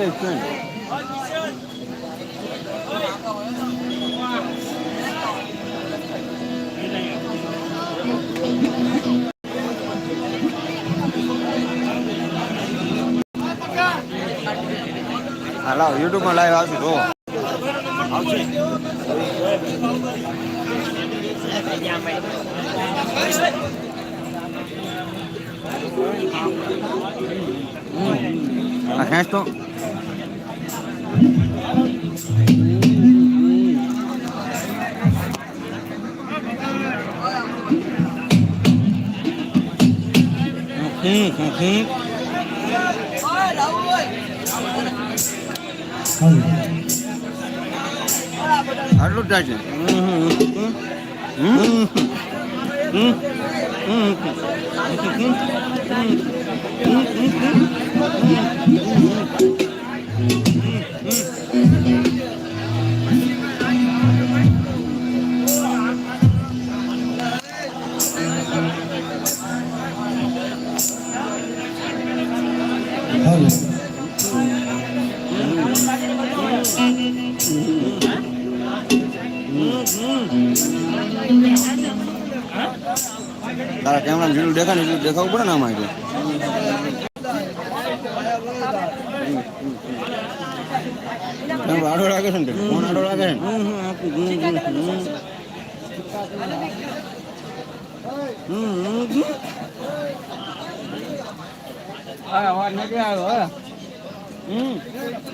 Stand stand હા લાવ યુટ્યુબમાં લાઈવ આવશું જો આ ખેંચ હમ હમ આટલું જ છે. તારા દેખાવું પડે ને આમાં એટલે. આડો લાગે છે ને? ફોન આડો લાગે છે અવાજ નથી આવ્યો હમ.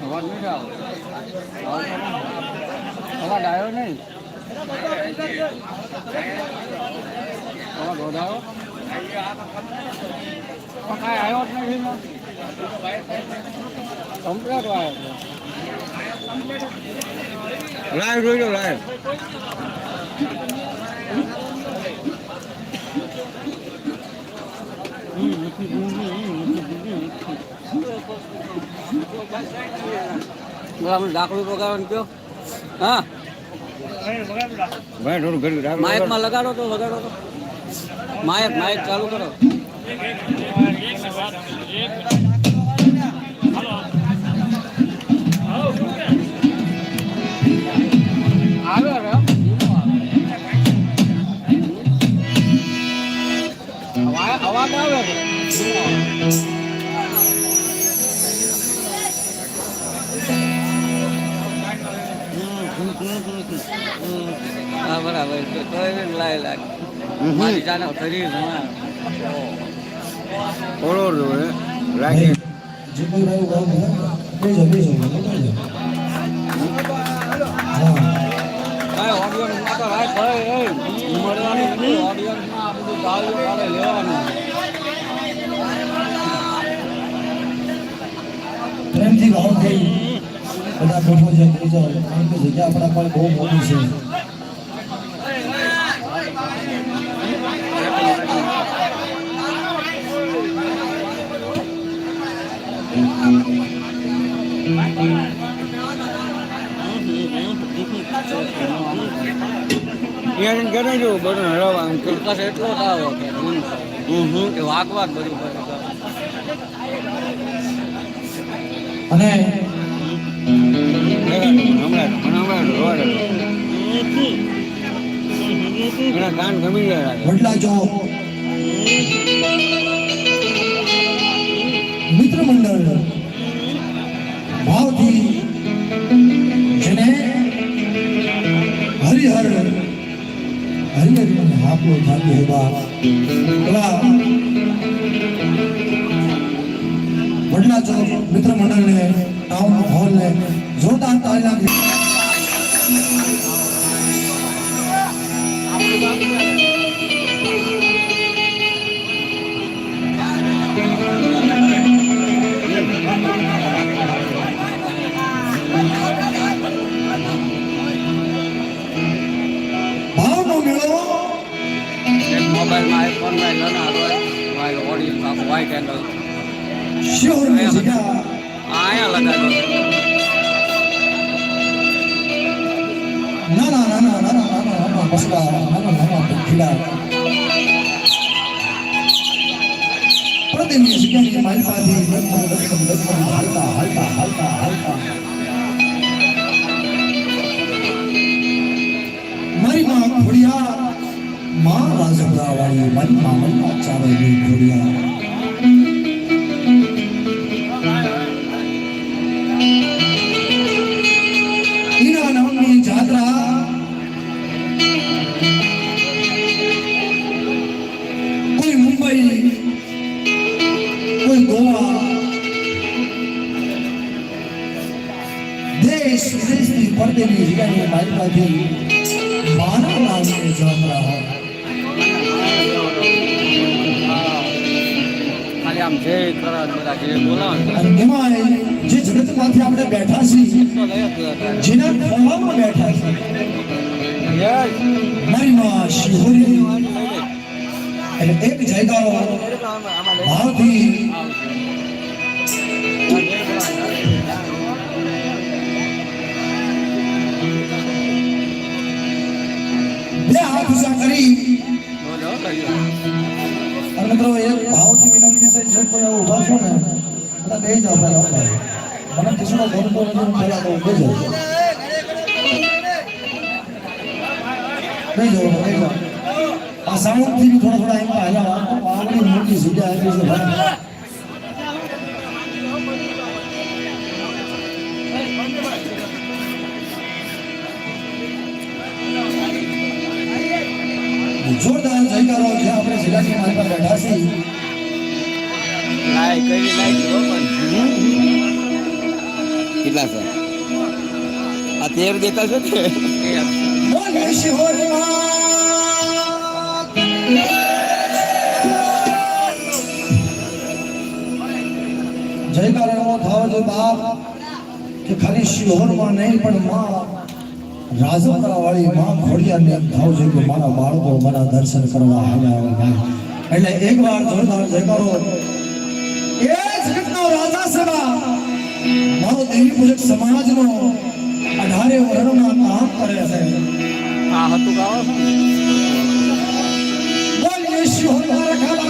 અવાજ નથી આવ્યો. અવાજ આવ્યો નહીં? અવાજ વધારો? પણ કાંઈ આવ્યો જ નથી કમ્પ્લેટ આવ્યો લાઈવ જોઈ લો લાઈવ કયો હા માઇકમાં લગાડો તો લગાડો તો. માઇક માઇક ચાલુ કરો. અવાજ આવે બરાબર. લાય લાગે. મારી જાને શરીર જમા થોડો જોઈએ લાગે. જે કોઈ રહ્યું ગામ બેસો બેસો બેસો હા કાંઈ ઓડિયન્સમાં તો રાખ હોય એ મળવાની નથી ઓડિયન્સમાં આ બધું ગાળીઓ ગાળે લેવાનું પ્રેમથી ભાવથી બધા બેઠો છે કરી જાઓ કારણ કે જગ્યા આપણા પાસે બહુ મોટી છે અહીંયા કરે જો બધું હલાવવા આમ એટલો જ કે હું કે વાક વાક બધું કરે. અને હમણાં હમણાં રોડ હમણાં કાન ગમી ગયા. વડલા ચોક હાપલો થાકી હેબા પેલા વડલા મિત્ર મંડળને ટાઉન હોલને જોરદાર તાળી નાખી મોબાઈલમાં આઈફોનમાં નાના હોય મારે ઓડિયન્સ આખું વ્હાઈટ એંગલ શિહોરની જગ્યા અહીંયા લગાડો નાના નાના નાના નાના નાના મસલા નાના નાના પંખીડા પડદેવી જગ્યાની મારી પાસે ડગમગ ડગમગ ડગમગ હાલતા હાલતા હાલતા હાલતા મારી માં ખોડિયા માં રાજપુરા વાળી મનમાં મામલમાં ચારે ની ખોડિયા ઈના નામની જાત્રા કોઈ મુંબઈ, કોઈ ગોવા, દેશ વિદેશની પડદેની અને એમાં જે જગતમાંથી આપણે બેઠા છીએ તો લઈ જ લેતા. જેના ખોળામાં બેઠા છીએ યસ. મારી માં શિહોરી લઈ લે. એટલે એક જયકારો આમાં- આમાં લઈ લે. ભાવથી બે હાથ ઊંચા કરી બોલો, લઈ લે. અને મિત્રો એક ભાવથી વિનંતી છે જે કોઈ આવું ઊભા છો ને બધા બે જાઓ પહેલા મને કિશોરો જાવ આ સાઉન્ડથી થોડા થોડા એમ હાલ્યા મોટી જગ્યા આપી છે ભાઈ. જોરદાર જયકારો છે આપણે જિલ્લાની મારી પર બેઠા છીએ. કેટલા છે? આ તેર દેતા છે કે. બોલે શિહોરમાં જયકાર કે ખાલી શિહોરમાં નહીં, પણ માં રાજપરા માં ખોડિયાને થાવ મારા બાળકો મારા દર્શન કરવા આવ્યા એટલે એક વાર જોરદાર જયકારો મારો દેવી પૂજક સમાજનો અઢારે વર્ણના કામ કરે છે. આ હતું ગાવો બોલીએ શિહોર ખબર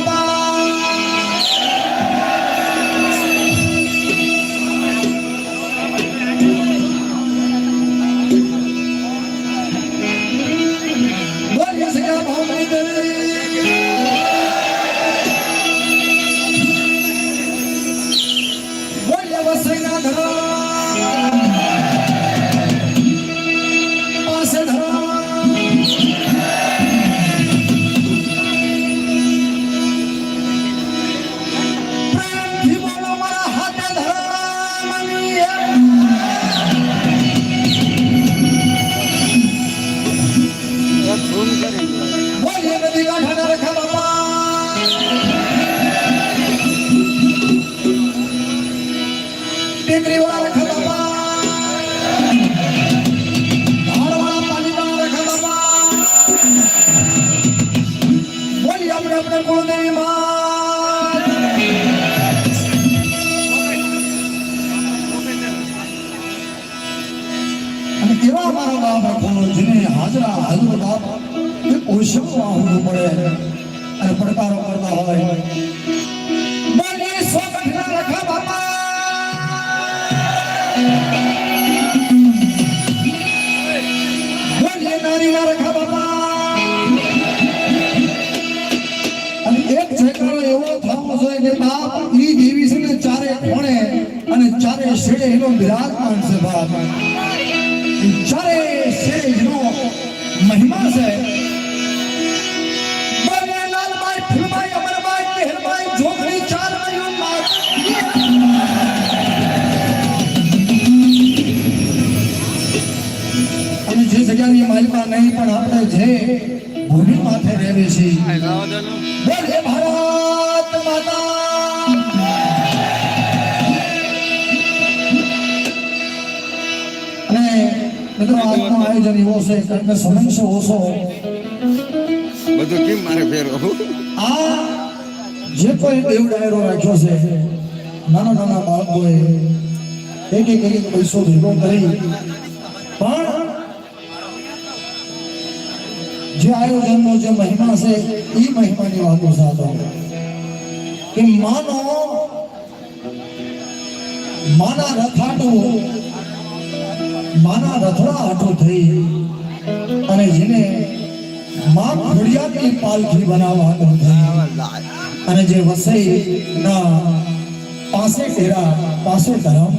અને એક એવો થવો જોઈએ કે બાપ ઈ દેવી છે ને ચારે ખૂણે અને ચારે શેડે એનો બિરાજમાન છે ચારે શેરનો મહિમા છે. જગ્યાની નહીં પણ આપણે જે ભૂમિ માથે રહેવી છીએ આ ગાવો દો ને. બોલે ભારત માતા. અને મિત્રો આજનું આયોજન એવો છે કારણ કે સમય છે. ઓછો બધું કેમ મારે ફેરવું આ જે કોઈ દેવ ડાયરો રાખ્યો છે નાના નાના બાળકોએ એક એક એક પૈસો ભેગો કરી. પણ જે આયોજનનો જે મહિમા છે, એ મહિમાની વાતો સાધો કે માનો, માના રથાટું, માના રથડા આટું થઈ અને જેને મા ખોડિયાની પાલખી બનાવવાનું અને જે વસઈના પાસે ફેરા પાસે ધરમ.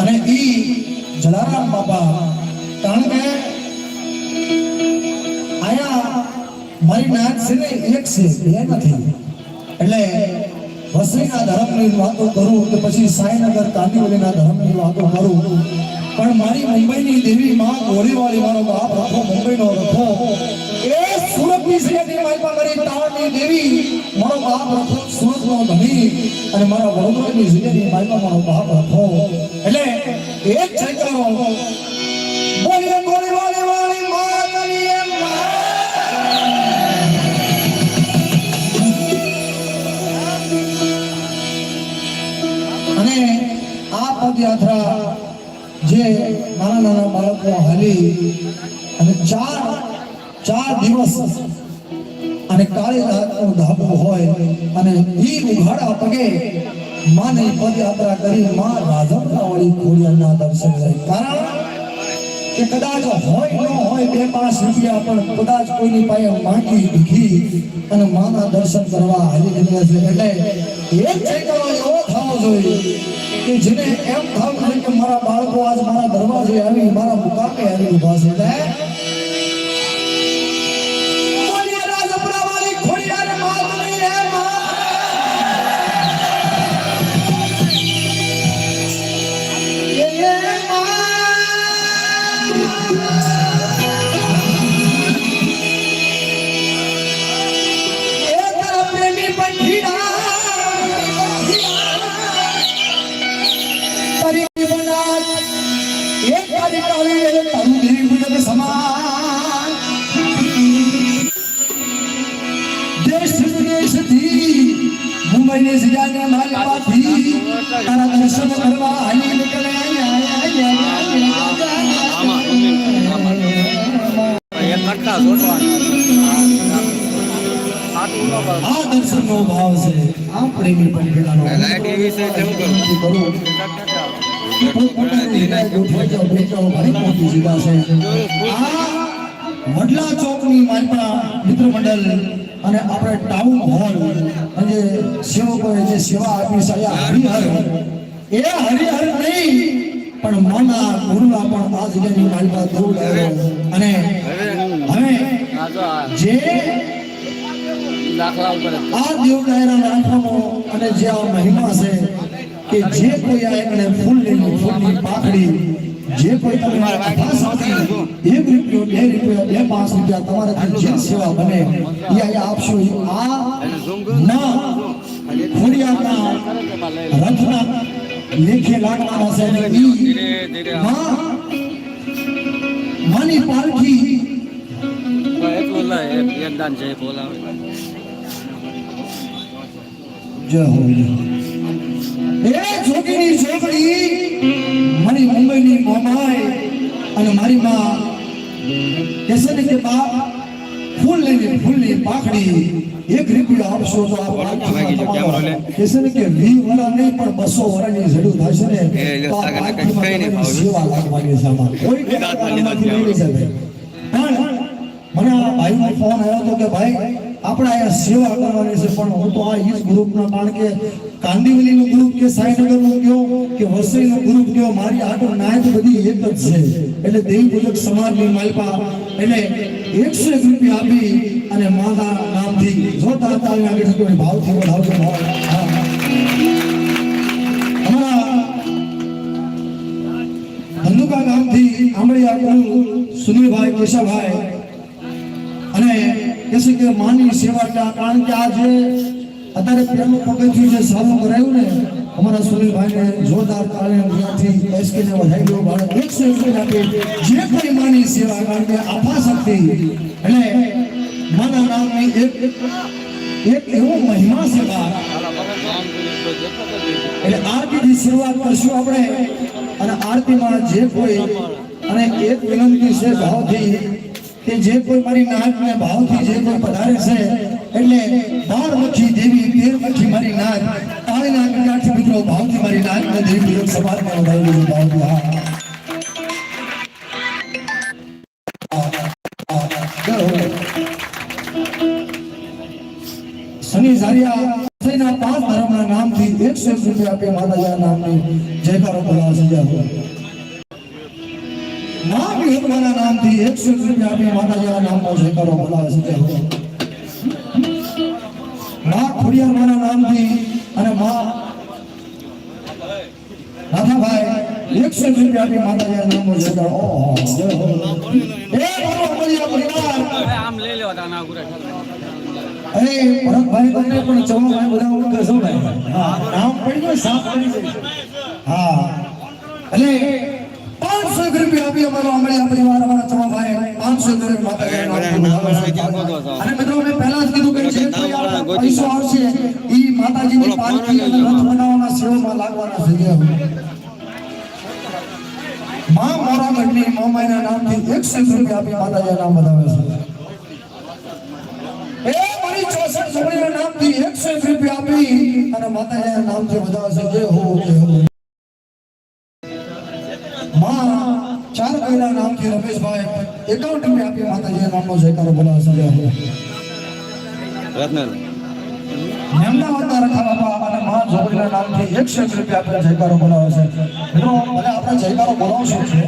અને ઈ જલારામ બાપા, કારણ કે આયા મારી નાક છે ને એક છે, બે નથી. એટલે વસઈના ધર્મની વાતો કરું કે પછી સાંઈનગર કાંદીવલીના ધર્મની વાતો કરું. પણ મારી મુંબઈની દેવી માં ગોળીવાળી મારો બાપ રખો, મુંબઈનો રખો. એ સુરતની સિટી મારી મારી તાવડની દેવી. મારો બાપ રખો, સુરતનો ધણી. અને મારા વડોદરાની સિટી મારી મારો બાપ રખો. એટલે એક ચૈતરો બાળકો હાલી અને ચાર કદાચ હોય ન પાસે માંગી ભીખી અને માના દર્શન કરવા હાલી નીકળે છે. એટલે એક છે થવો જોઈએ કે જેને એમ થવું જોઈએ કે મારા બાળકો આજ મારા દરવાજે આવી મારા મુકામે આવી ઊભા છે. તારા દર્શન ન. આ દર્શનનો ભાવ છે આ પ્રેમી. આ વડલા ચોકની માલપા મિત્ર મંડળ અને આપણે ટાઉન હોલ સેવકોએ જે સેવા આપી છે આ હરિહર. એ હરિહર નહીં પણ મોના ગુરુના પણ આ જગ્યાની માલપા દૂર અને હવે જો આ દેવ ડાયરા રાખવાનો અને જે આ મહિમા છે કે જે કોઈ આ એકને ફૂલની ફૂલની પાખડી જે કોઈ તમે કથા સાંભળી એક રૂપિયો બે રૂપિયો બે પાંચ રૂપિયા તમારાથી જે સેવા બને એ આપશો આ ના. ખોડિયારના રથના લેખે લાગવાના છે અને ઈ માની પાલખી જય હો એ છોકરી છોકરી મારી મુંબઈની મોમાય અને મારી માં કહેશે ને કે બાપ ફૂલ લઈને ફૂલની પાકડી એક રૂપિયો આપશો તો આ પાલખીમાં તમારો કહેશે ને કે વી વરા નહીં પણ બસો વરાની ઝડું થશે ને. તો આ તમારી સેવા લાગવાની છે આમાં. કોઈ. પણ મને આ ભાઈનો ફોન આવ્યો હતો કે ભાઈ આપણે અહીંયા સેવા કરવાની છે, પણ હું તો આ ઈજ ગ્રુપનો કારણ કે કાંદીવલીનું ગ્રુપ કે સાઈનગરનું કયો કે વસઈનું ગ્રુપ કયો, મારી આગળ નાયક બધી એક જ છે એટલે દેવી સમાજની માલપા એટલે એકસો એક રૂપિયા આપી અને માતા નામથી જો તાળી આગળ થતો ભાવથી વધાવતો ભાવ. અમારા ધંધુકા ગામથી સુનિલભાઈ કેશવભાઈ અને કહેશે કે માની સેવા કારણ કે આ જે અત્યારે પહેલું પગથિયું જે સારું કરાયું ને, અમારા સુનિલભાઈને જોરદાર તાળીઓથી એસકે ને વધાઈ ગયો બાળક એકસો એક આપે જે કોઈ માની સેવા, કારણ કે આપા શક્તિ. એટલે માના નામની એક એક એવો મહિમા છે એટલે આરતીથી શરૂઆત કરશું આપણે. અને આરતીમાં જે કોઈ, અને એક વિનંતી છે ભાવથી કે જે કોઈ મારી નાકને ભાવથી જે કોઈ પધારે છે, એટલે બાર મઠી દેવી, તેર મઠી મારી નાથ તાળીના કટાક્ષ મિત્રો ભાવથી મારી નાથ ને દેવી વિરોધ સમાજમાં દીધું ભાવથી. હા. પાંચ ધર્મના નામથી એકસો એક રૂપિયા આપે માતાજીના નામની જયકારો બોલાવા સજા મા એક રૂપિયા આપે માતાજીના નામનો જયકારો બોલાવા સજ્યા મા ખોડિયારમાના નામથી અને મા નાથાભાઈ એકસો એક રૂપિયા આપી માતાજીના નામનો જયકારો ઓહો એ મારો અમલિયા પરિવાર આમ લઈ લેવા તાના ગુરે અરે ભરતભાઈ તમને પણ ચવાભાઈ બધા ઓળખે છો ને હા નામ પડી ગયું સાફ પડી જાય હા એટલે પાંચસો રૂપિયા આપી અમારો અમળિયા પરિવાર અમારા ચવાભાઈ પાંચસો એક રૂપિયા માતા અને મિત્રો મેં પહેલા જ કીધું કે જે કોઈ આ પૈસો આવશે ઈ માતાજીની પાલકી અને રથ બનાવવાના સેવામાં લાગવાના છે જે મા મોરા ગઢની મોમાઈના નામથી એકસો એક રૂપિયા આપી માતાજીના નામ બતાવે છે એ મારી ચોસઠ છોકરીના નામથી એકસો એક રૂપિયા આપી અને માતાજીના નામથી વધાવશે જય હો જય હો માં ચાર કઈના નામથી રમેશભાઈ આપી માતાજીના નામનો જયકારો બોલાવશે જય હો રત્ન મેમનાવાદના રખા બાપા અને મા નામથી એકસો એક રૂપિયા જયકારો બોલાવે છે. મિત્રો આપણે જયકારો બોલાવશું છે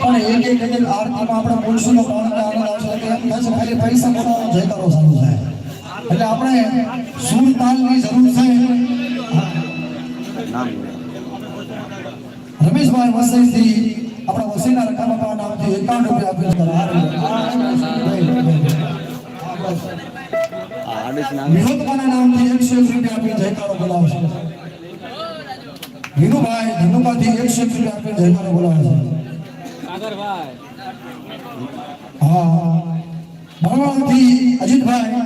પણ એક એક એક આરતીમાં આપણે બોલશું તો આનંદ આવશે એમ ખાલી પૈસા બોલાવો જયકારો સારું થાય. એટલે આપણે સુર તાલની જરૂર છે રમેશભાઈ વસઈથી આપણા વસીના રખા બાપા નામથી એકાવન રૂપિયા આપીને આ આડીસ નામ વિનોદમાના નામથી એકસો એક રૂપિયા આપી જયકારો બોલાવશે. વિનુભાઈ ધનુભાથી એકસો એક રૂપિયા આપી જયકારો બોલાવશે. હા ભણવાથી અજીતભાઈ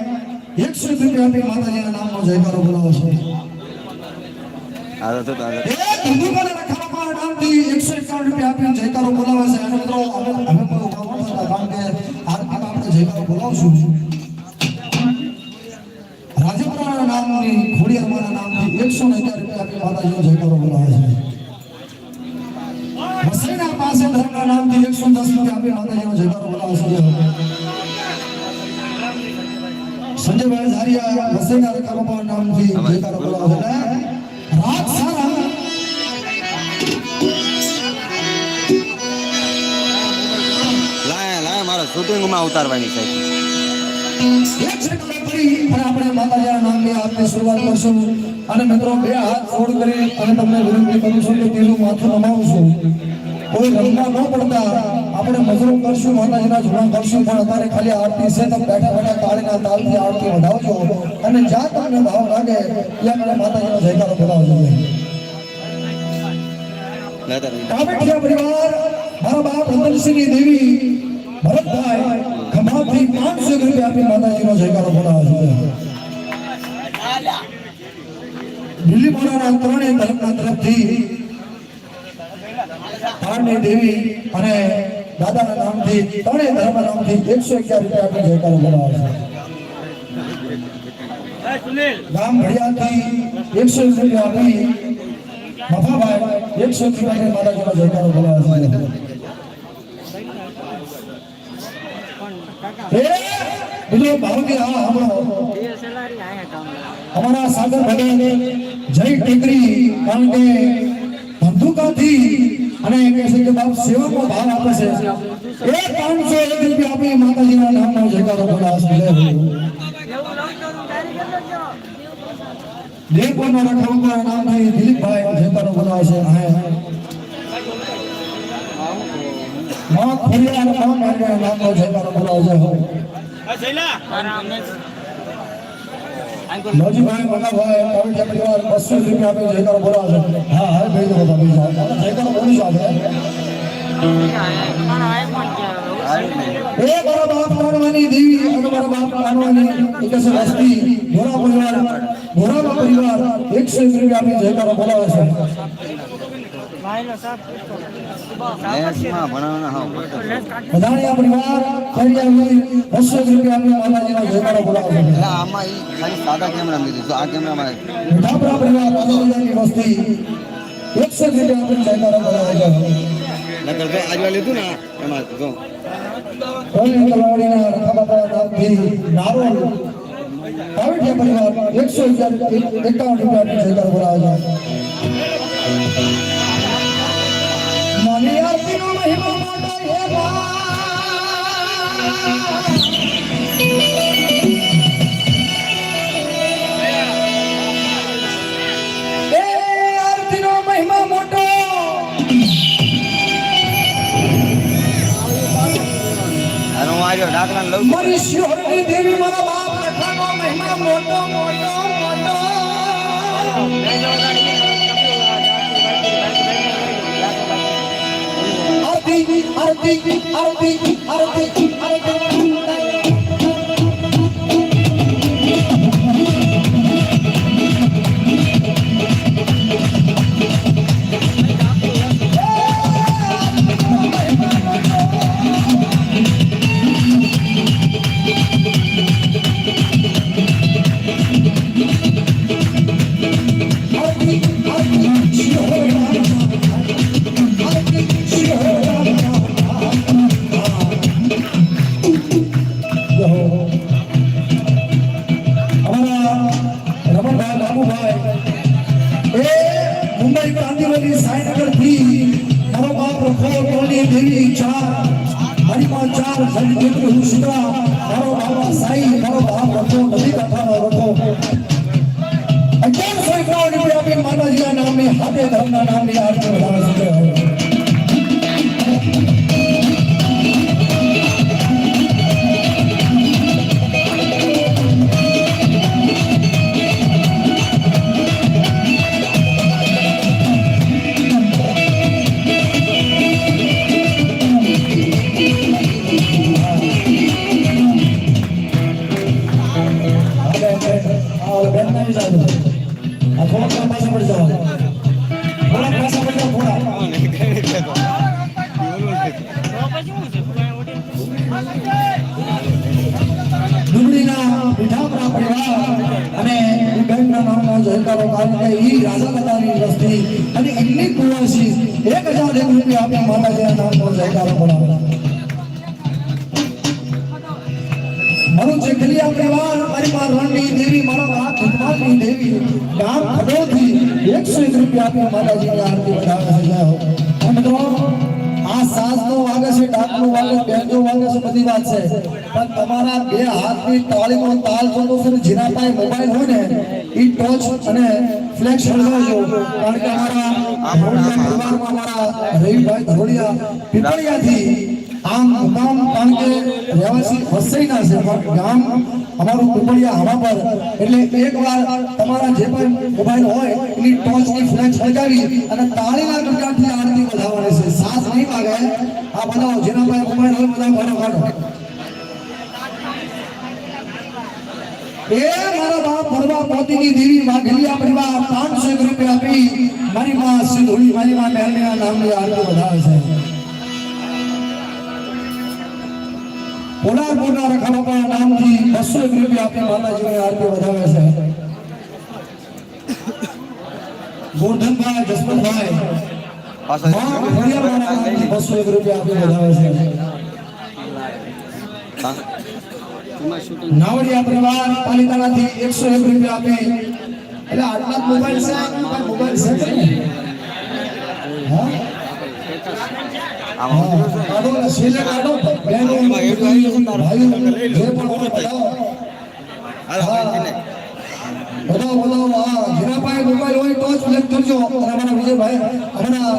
એકસો એક રૂપિયા આપી માતાજીના નામનો જયકારો બોલાવે આ તો આગળ નામથી એકસો એકાવન રૂપિયા આપી જયકારો બોલાવે છે. અને મિત્રો, અમે અમે પણ ઊભા થતા કે આરતીમાં આપણે જયકારો બોલાવશું. રાજપુરાના નામની, ખોડિયારમાંના નામથી એકસો ને અગિયાર રૂપિયા આપી માતાજીનો જયકારો બોલાવે છે. વસઈના પાસે ધર્મના નામથી એકસો દસ રૂપિયા આપી માતાજીનો જયકારો બોલાવે છે. સંજયભાઈ ઝારિયા વસઈના રખાબાપા નામથી જયકારો બોલાવે છે. મારા ઉતારવાની અને મિત્રો બે હાથ કરી તમને વિનંતી કરું છું કે તેનું માથું નમાવું કોઈ રંગમાં ન પડતા આપણે મજૂરો કરશું માતાજીના જુણા કરશું. પણ અત્યારે ખાલી આરતી છે તો બેઠા બેઠા કાળીના તાલથી આરતી વધાવજો. અને જ્યાં તમને ભાવ લાગે ત્યાં મને માતાજીનો જયકારો બોલાવજો. કામેઠિયા પરિવાર મારા બાપ રતનસિંહની દેવી ભરતભાઈ ખમાથી પાંચસો રૂપિયા આપી માતાજીનો જયકારો બોલાવે છે. દિલ્હી મોરાના ત્રણે ધર્મના તરફથી પારની દેવી અને દાદાના નામથી ત્રણે ધર્મ નામથી એકસો અગિયાર રૂપિયા આપી જયકારો બોલાવે છે. ગામ ભડિયાથી એકસો રૂપિયા આપી મફાભાઈ એકસો રૂપિયા માતાજીનો જયકારો બોલાવે છે એ બીજો ભાવથી હા આપણો અમારા છે કે બાપ આપી માતાજીના નામનો જયકારો બોલાવે છે. દેવપુરના રખડુના નામથી દિલીપભાઈ, જયકારો છે. હા. માં ખોડિયાર માં મારના નામનો જયકારો બોલાવે છે. નવજીભાઈ મનાભાઈ કાવડિયા પરિવાર બસો રૂપિયા આપી જયકારો બોલાવે છે. હા હા ભાઈ તો બધા જયકારો બોલી સાથે એ મારા બાપ કાનવાની દેવી અને મારા બાપ કાનવાની એકસે વસ્તી. ઘોડા પરિવાર ઘોડાનો પરિવાર એકસો એક રૂપિયા આપી જયકારો બોલાવે છે. મેથ્સમાં ભણાવવાના હાવ પડતો. આપણી વાર ફરી આવી બસો રૂપિયા આપી માતાજીનો જયકારો બોલાવો એટલે આમાં ખાલી સાદા કેમેરા લીધું તો આ કેમેરામાં પાદરજાની વસ્તી એકસો રૂપિયા આપીને જયકારો બોલાવે નકર જો આજવા લીધું ને એમાં જો. કોલની તલાવડીના રખાબાપા નામથી નારોલ કાવડિયા પરિવાર એકસો એકાવન રૂપિયા આપીને જયકારો બોલાવે મારી શિહોરની દેવી મારા આરતી આરતી આરતી આરતી આરતી આરતી એકસો એક રૂપિયા માતાજીની આરતી વધારે છે. મિત્રો આ સાસનો વાગે છે, ડાકનો વાગે, બેનનો વાગે છે, બધી વાત છે. પણ તમારા બે હાથની તાળીનો તાલ જોતો છે જેના પાસે મોબાઈલ હોય ને એ ટોચ અને ફ્લેક્સ હળગાવજો કારણ કે અમારા પરિવારમાં અમારા રવિભાઈ ધોળિયા પીપળિયાથી આમ ગામ કારણ કે રહેવાસી વસઈના છે, પણ ગામ અમારું કુંભળિયા હવા પર. એટલે એકવાર તમારા જે પણ મોબાઈલ હોય, એની ટોચની ફ્લેક્સ લગાવી અને તાળીના ગણગાટથી આરતી વધારવાની છે. સાસ નહીં માગે. આ બનાવો. જેના પાસે મોબાઈલ હોય, બધા ઘણો કાઢો. એ મારા બાપ ભરવા પોતીની દેવી વાઘલિયા પરિવાર પાંચસો રૂપિયા આપી. મારી માં સિંધુ મારી માં મહેલના નામની આરતી વધારે છે. પોલા પોલા રખાબાપા નામથી બસો એક રૂપિયા આપી માતાજીની આરતી વધાવે છે. ગોરધનભાઈ જસવંતભાઈ બસો એક રૂપિયા આપી વધારે છે. નાવડિયા પરિવાર પાલિતાણાથી એકસો એક રૂપિયા આપી. એટલે આટલા મોબાઈલ છે? મોબાઈલ છે હા? આમાં કાઢો. બહેનો, ભાઈઓ. બતાવો, બતાવો. હા, પાસે મોબાઈલ હોય તો જ select કરજો અને અમારા વિજયભાઈ હમણાં